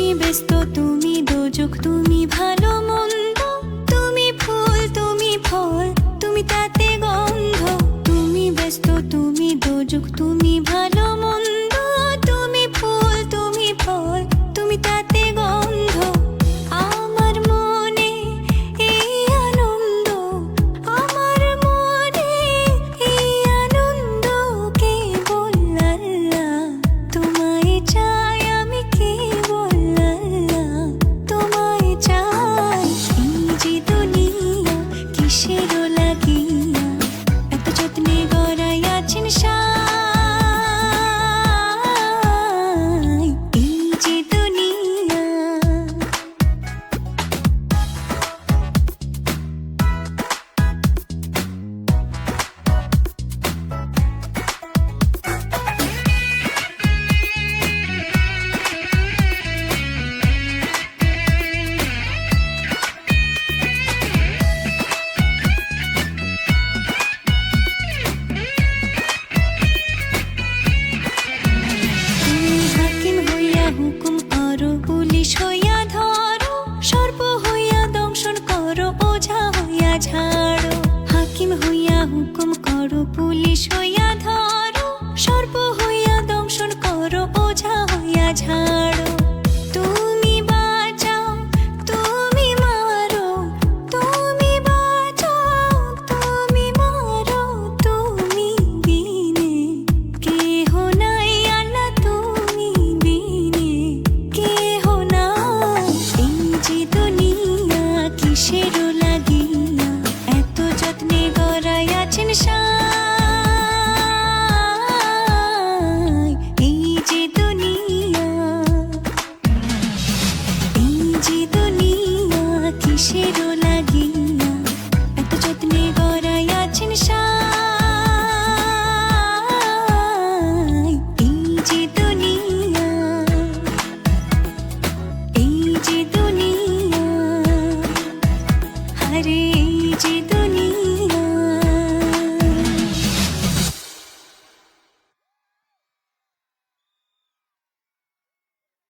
তুমি ব্যস্ত তুমি দোজক তুমি ভালো মন ঝাড় আকাশের